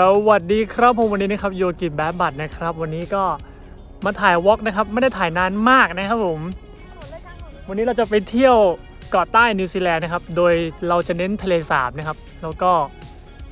สวัสดีครับผมวันนี้นะครับโยกิแบบบัตรนะครับ วันนี้ก็มาถ่ายวอล์กนะครับ ไม่ได้ถ่ายนานมากนะครับผม วันนี้เราจะไปเที่ยวเกาะใต้นิวซีแลนด์นะครับ โดยเราจะเน้นทะเลสาบนะครับ แล้วก็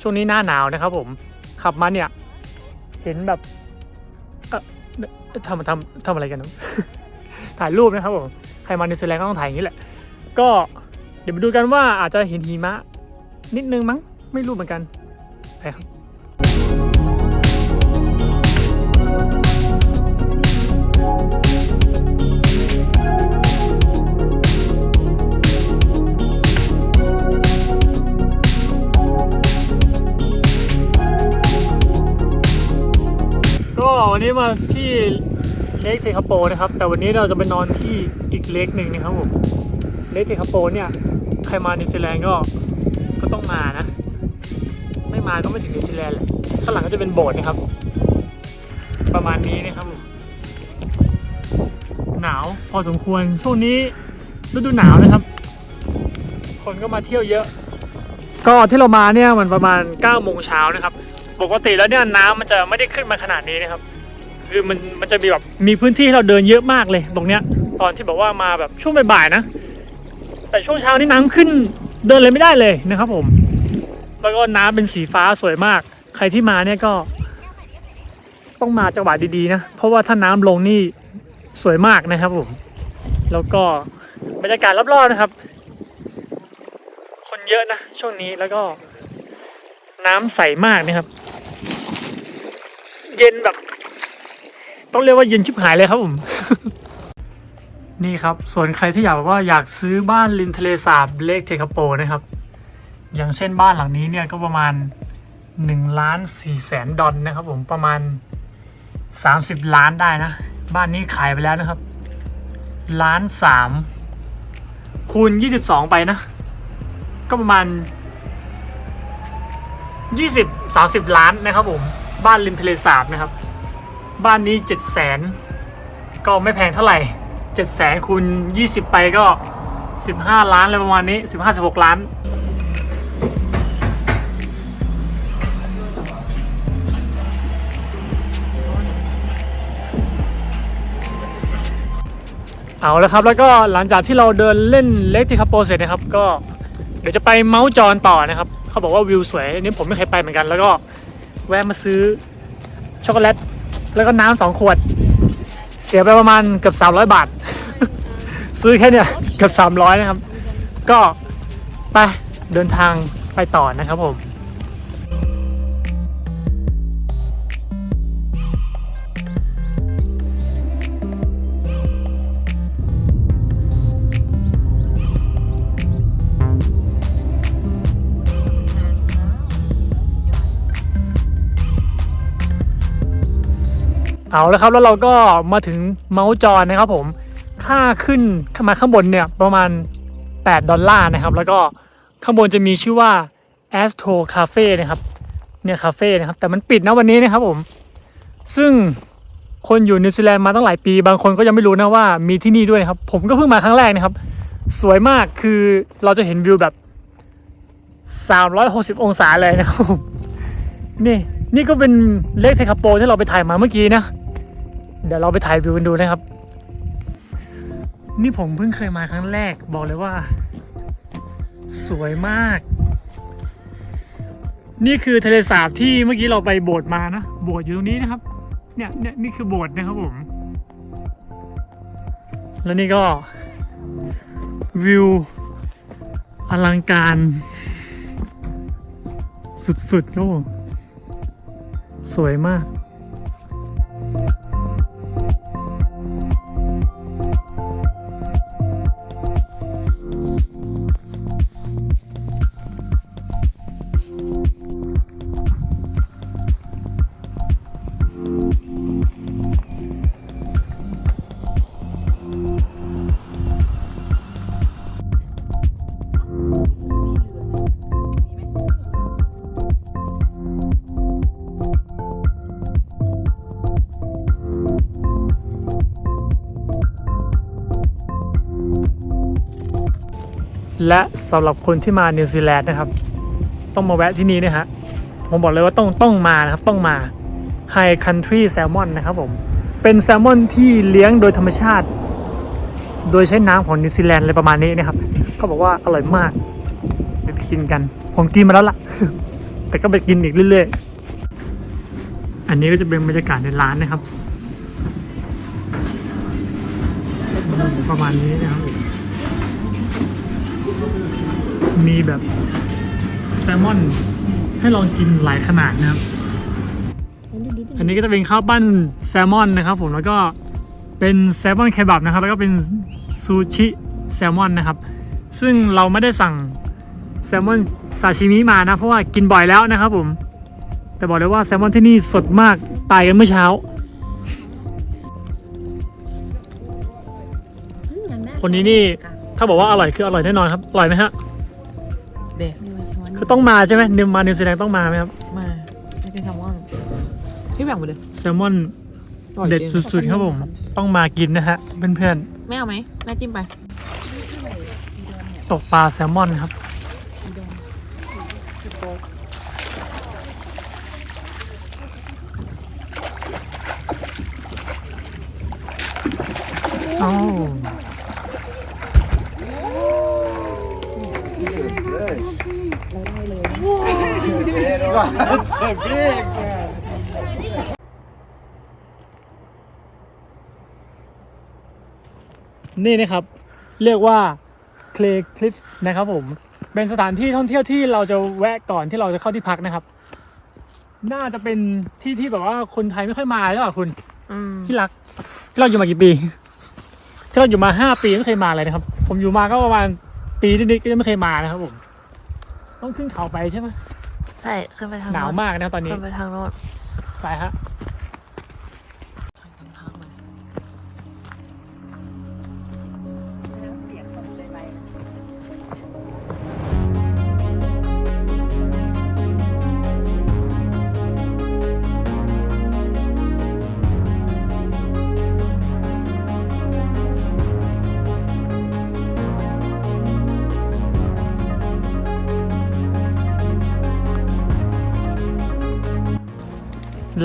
ช่วงนี้หน้าหนาวนะครับผม ขับมาเนี่ย เห็นแบบทำทำทำอะไรกันนะถ่ายรูปนะครับผม ใครมานิวซีแลนด์ก็ต้องถ่ายอย่างนี้แหละ ก็เดี๋ยวมาดูกันว่าอาจจะเห็นหิมะนิดนึงมั้ง ไม่รู้เหมือนกันไปครับ มาที่เลคเทคาโปนะครับ แต่วันนี้เราจะไปนอนที่อีกเลคหนึ่งนะครับผมเลคเทคาโปเนี่ยใครมานิวซีแลนด์ก็ก็ต้องมานะ ไม่มาก็ไม่ถึงนิวซีแลนด์แหละข้างหลังก็จะเป็นโบสถ์นะครับ ประมาณนี้นะครับผมหนาวพอสมควรช่วงนี้ฤดูหนาวนะครับ คนก็มาเที่ยวเยอะ ก็ที่เรามาเนี่ยมันประมาณ9โมงเช้านะครับ ปกติแล้วเนี่ยน้ำมันจะไม่ได้ขึ้นมาขนาดนี้นะครับ คือมันมันจะมีแบบมีพื้นที่ให้เราเดินเยอะมากเลยตรงเนี้ย ตอนที่บอกว่ามาแบบช่วงบ่ายๆนะ แต่ช่วงเช้านี่น้ำขึ้นเดินเลยไม่ได้เลยนะครับผม แล้วก็น้ำเป็นสีฟ้าสวยมาก ใครที่มาเนี่ยก็ ต้องมาจังหวะดีๆนะ เพราะว่าถ้าน้ำลงนี่สวยมากนะครับผม แล้วก็บรรยากาศรอบๆนะครับ คนเยอะนะช่วงนี้แล้วก็ น้ำใสมากนะครับ เย็นแบบ ต้องเรียกว่าเย็นชิบหายเลยครับผม นี่ครับ ส่วนใครที่อยากแบบว่าอยากซื้อบ้านริมทะเลสาบเลกเทคาโปนะครับ อย่างเช่นบ้านหลังนี้เนี่ยก็ประมาณ1ล้าน4แสนดอลนะครับผมประมาณ 30 ล้านได้นะ บ้านนี้ขายไปแล้วนะครับล้านสามคูณ 22 ไปนะ ก็ประมาณ 20 30 ล้านนะครับผม บ้านริมทะเลสาบนะครับ บ้านนี้7 0 0แสนก็ไม่แพงเท่าไหร่7 0 0แสนคูณ20ไปก็15ล้านอะไรประมาณนี้15 16ล้านเอาแล้วครับ แล้วก็หลังจากที่เราเดินเล่นเล็กที่คาโปเสร็จนะครับ ก็เดี๋ยวจะไปเมาส์จอนต่อนะครับ เขาบอกว่าวิวสวยอันนี้ผมไม่เคยไปเหมือนกัน แล้วก็แวะมาซื้อช็อกโกแลต แล้วก็น้ำสองขวด เสียไปประมาณเกือบ300บาท ซื้อแค่เนี่ยเกือบ300นะครับ ก็ไปเดินทางไปต่อนะครับผม เอาแล้วครับแล้วเราก็มาถึงเมาส์จอนนะครับผมค่าขึ้นมาข้างบนเนี่ยประมาณ 8 ดอลลาร์นะครับ แล้วก็ข้างบนจะมีชื่อว่า Astro Cafe นะครับเนี่ยคาเฟ่นะครับแต่มันปิดนะวันนี้นะครับผม ซึ่งคนอยู่นิวซีแลนด์มาตั้งหลายปี บางคนก็ยังไม่รู้นะว่ามีที่นี่ด้วยนะครับ ผมก็เพิ่งมาครั้งแรกนะครับ สวยมากคือเราจะเห็นวิวแบบ 360 องศาเลยนะครับนี่ นี่ก็เป็นเลขเทคาโปที่เราไปถ่ายมาเมื่อกี้นะ เดี๋ยวเราไปถ่ายวิวกันดูนะครับ นี่ผมเพิ่งเคยมาครั้งแรกบอกเลยว่า สวยมาก นี่คือทะเลสาบที่เมื่อกี้เราไปโบสถ์มานะ โบสถ์อยู่ตรงนี้นะครับ เนี่ยเนี่ยนี่คือโบสถ์นะครับผม แล้วนี่ก็วิวอลังการ สุดๆครับผม สวยมาก และสำหรับคนที่มานิวซีแลนด์นะครับ ต้องมาแวะที่นี่นะฮะผมบอกเลยว่าต้องต้องมานะครับต้องมา High Country Salmon นะครับผม เป็นแซลมอนที่เลี้ยงโดยธรรมชาติ โดยใช้น้ำของนิวซีแลนด์อะไรประมาณนี้นะครับเขาบอกว่าอร่อยมากเดี๋ยวไปกินกัน ผมกินมาแล้วล่ะ แต่ก็ไปกินอีกเรื่อยๆ อันนี้ก็จะเป็นบรรยากาศในร้านนะครับ ประมาณนี้นะครับ มีแบบแซลมอนให้ลองกินหลายขนาดนะครับ อันนี้ก็จะเป็นข้าวปั้นแซลมอนนะครับ ผมแล้วก็เป็นแซลมอนเคบับนะครับ แล้วก็เป็นซูชิแซลมอนนะครับ ซึ่งเราไม่ได้สั่งแซลมอนซาชิมิมานะ เพราะว่ากินบ่อยแล้วนะครับผม แต่บอกเลยว่าแซลมอนที่นี่สดมากตายกันเมื่อเช้า คนนี้นี่ ถ้าบอกว่าอร่อยคืออร่อยแน่นอนครับ อร่อยไหมฮะ เด็กคือต้องมาใช่ไหมนิวมานิวซีแลนด์ต้องมาไหมครับ มาไม่กินแซลมอนพี่แบ่งหมดเลยแซลมอนอร่อยเด็ดจริงสุดๆครับผม ต้องมากินนะฮะเพื่อนไม่เอาไหมแม่จิ้มไปๆตกปลาแซลมอนครับเอ้า That's a big man. นี่นะครับ เรียกว่าเคลคลิฟนะครับผม เป็นสถานที่ท่องเที่ยวที่เราจะแวะก่อนที่เราจะเข้าที่พักนะครับ น่าจะเป็นที่ที่แบบว่าคนไทยไม่ค่อยมาใช่ป่ะคุณอืมที่รักที่เราอยู่มากี่ปีที่เราอยู่มาห้าปีไม่เคยมาเลยนะครับ ผมอยู่มาก็ประมาณปีนิดๆก็ยังไม่เคยมานะครับผม ต้องขึ้นเขาไปใช่ไหม ใช่ขึ้นไปทางหนาวมากนะตอนนี้ขึ้นไปทางโน้นไปฮะ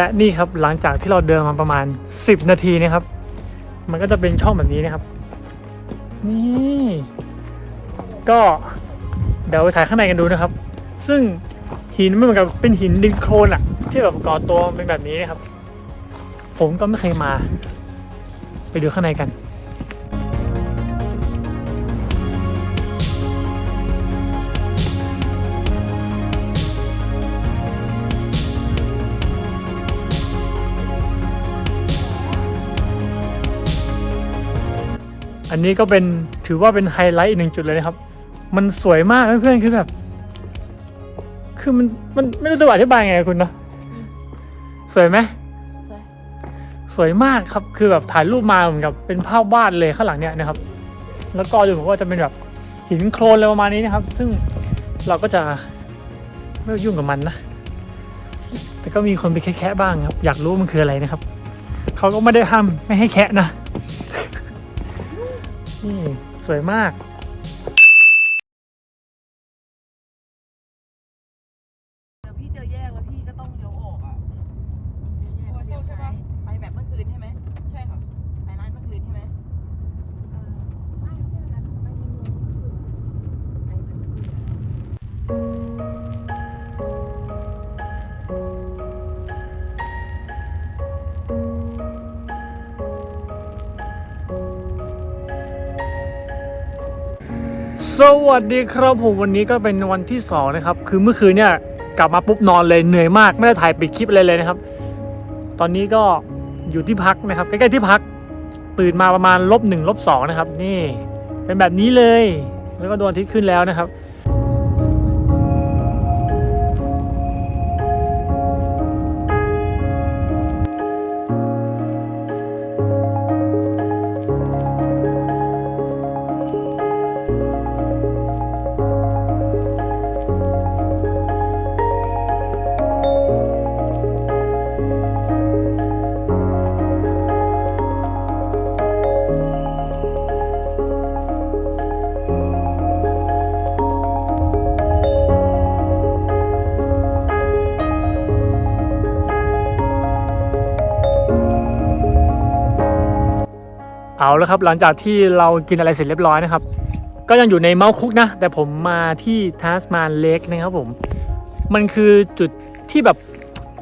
และนี่ครับหลังจากที่เราเดินมาประมาณ 10 นาทีนะครับ มันก็จะเป็นช่องแบบนี้นะครับ นี่ก็เดี๋ยวไปถ่ายข้างในกันดูนะครับ ซึ่งหินมันเหมือนกับเป็นหินดินโคลนอะที่แบบก่อตัวเป็นแบบนี้นะครับ ผมก็ไม่เคยมา ไปดูข้างในกัน อันนี้ก็เป็นถือว่าเป็นไฮไลท์อีกหนึ่งจุดเลยนะครับ มันสวยมากเพื่อนๆคือแบบ คือมันมันไม่รู้จะอธิบายไงคุณเนาะสวยไหมสวยสวยมากครับคือแบบถ่ายรูปมาเหมือนกับเป็นภาพวาดเลยข้างหลังเนี่ยนะครับ แล้วก็ดูเหมือนว่าจะเป็นแบบหินโครนอะไรประมาณนี้นะครับ ซึ่งเราก็จะไม่ยุ่งกับมันนะ แต่ก็มีคนไปแคะๆบ้างครับ อยากรู้ว่ามันคืออะไรนะครับ เขาก็ไม่ได้ห้ามไม่ให้แคะนะ นี่สวยมาก สวัสดีครับผมวันนี้ก็เป็นวันที่สองนะครับคือเมื่อคืนเนี่ยกลับมาปุ๊บนอนเลยเหนื่อยมากไม่ได้ถ่ายปิดคลิปอะไรเลยนะครับ ตอนนี้ก็อยู่ที่พักนะครับใกล้ๆที่พักตื่นมาประมาณลบหนึ่งลบสองนะครับ นี่เป็นแบบนี้เลย แล้วก็ดวงอาทิตย์ขึ้นแล้วนะครับาแล้วครับหลังจากที่เรากินอะไรเสร็จเรียบร้อยนะครับ ก็ยังอยู่ในเมาคุกนะ แต่ผมมาที่ทัสมานเลกนะครับผม มันคือจุดที่แบบ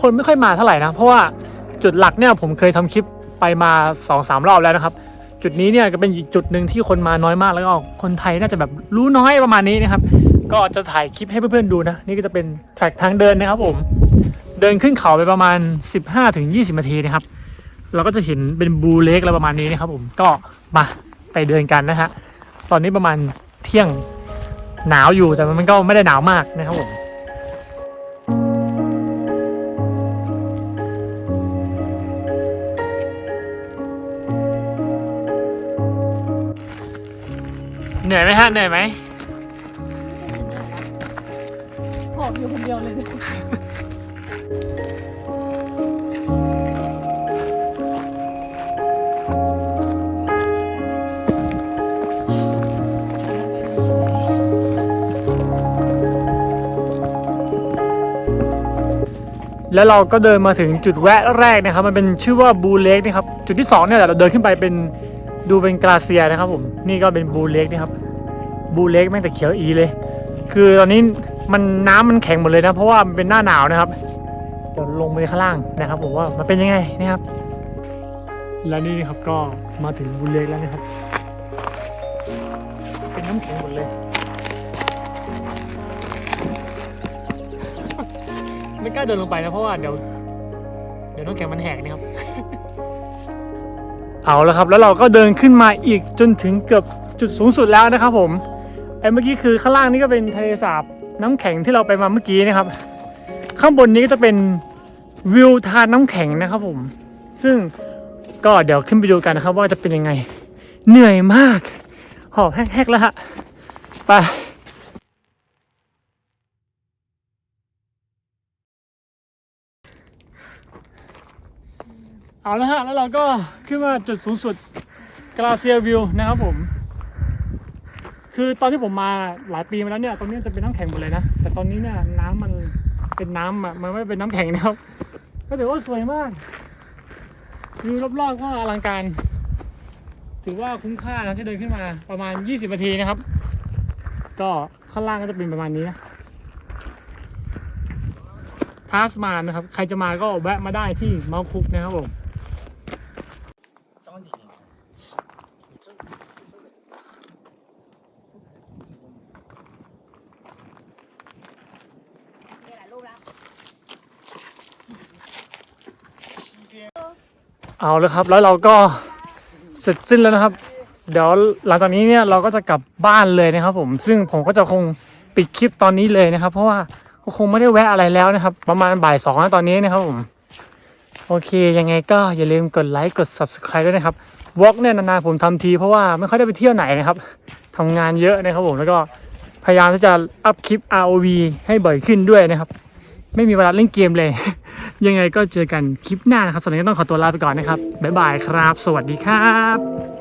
คนไม่ค่อยมาเท่าไหร่นะ เพราะว่าจุดหลักเนี่ยผมเคยทำคลิปไปมา2อสรอบแล้วนะครับ จุดนี้เนี่ยก็เป็นอีกจุดหนึ่งที่คนมาน้อยมากแล้วก็คนไทยน่าจะแบบรู้น้อยประมาณนี้นะครับ ก็จะถ่ายคลิปให้เพื่อนๆดูนะ นี่ก็จะเป็นแทร็กทางเดินนะครับผม เดินขึ้นเขาไปประมาณ 15-20นาทีนะครับ เราก็จะเห็นเป็นบูเล็กอะไรประมาณนี้นะครับผมก็มาไปเดินกันนะฮะตอนนี้ประมาณเที่ยงหนาวอยู่แต่มันก็ไม่ได้หนาวมากนะครับผมเหนื่อยไหมฮะเหนื่อยไหม แล้วเราก็เดินมาถึงจุดแวะแรกนะครับ มันเป็นชื่อว่าบูเล็กนะครับ จุดที่สองเนี่ยเราเดินขึ้นไปเป็นดูเป็นกราเซียนะครับผม นี่ก็เป็นบูเล็กนะครับ บูเล็กแม่งแต่เขียวอีเลย คือตอนนี้มันน้ำมันแข็งหมดเลยนะ เพราะว่ามันเป็นหน้าหนาวนะครับเดี๋ยวลงไปข้างล่างนะครับ ผมว่ามันเป็นยังไงนะครับ และนี่นะครับก็มาถึงบูเล็กแล้วนะครับ เป็นน้ำแข็งหมดเลย ไม่กล้าเดินลงไปนะเพราะว่าเดี๋ยว เดี๋ยวน้ำแข็งมันแหกนะครับ เอาแล้วครับแล้วเราก็เดินขึ้นมาอีกจนถึงเกือบจุดสูงสุดแล้วนะครับ ผมไอ้เมื่อกี้คือข้างล่างนี่ก็เป็นทะเลสาบน้ำแข็งที่เราไปมาเมื่อกี้นะครับ ข้างบนนี้ก็จะเป็นวิวทานน้ำแข็งนะครับ ผม ซึ่งก็เดี๋ยวขึ้นไปดูกันนะครับ ว่าจะเป็นยังไง เหนื่อยมาก หอบแฮกๆแล้วฮะไป เอาละฮะแล้วเราก็ขึ้นมาจุดสูงสุดกราเซียวิวนะครับผม คือตอนที่ผมมาหลายปีมาแล้วเนี่ยตรงนี้จะเป็นน้ำแข็งหมดเลยนะ แต่ตอนนี้เนี่ยน้ำมันเป็นน้ำอะมันไม่เป็นน้ำแข็งนะครับ ก็ถือว่าสวยมากวิวรอบๆก็อลังการ ถือว่าคุ้มค่านะที่เดินขึ้นมาประมาณ 20นาทีนะครับ ก็ข้างล่างก็จะเป็นประมาณนี้นะทัสมานนะครับ ใครจะมาก็แวะมาได้ที่เมาคุกนะครับผม เอาเลยครับ แล้วเราก็เสร็จสิ้นแล้วนะครับ เดี๋ยวหลังจากนี้เนี่ยเราก็จะกลับบ้านเลยนะครับ ผม ซึ่งผมก็จะคงปิดคลิปตอนนี้เลยนะครับ เพราะว่าก็คงไม่ได้แวะอะไรแล้วนะครับ ประมาณบ่ายสองตอนนี้นะครับผม โอเค ยังไงก็อย่าลืมกดไลค์กด subscribe ด้วยนะครับวอล์กเนี่ยนานๆผมทำทีเพราะว่าไม่ค่อยได้ไปเที่ยวไหนนะครับทำงานเยอะนะครับผมแล้วก็พยายามที่จะอัพคลิป ROV ให้บ่อยขึ้นด้วยนะครับ ไม่มีเวลาเล่นเกมเลย ยังไงก็เจอกันคลิปหน้านะครับสำหรับวันนี้ต้องขอตัวลาไปก่อนนะครับบ๊ายบายครับ สวัสดีครับ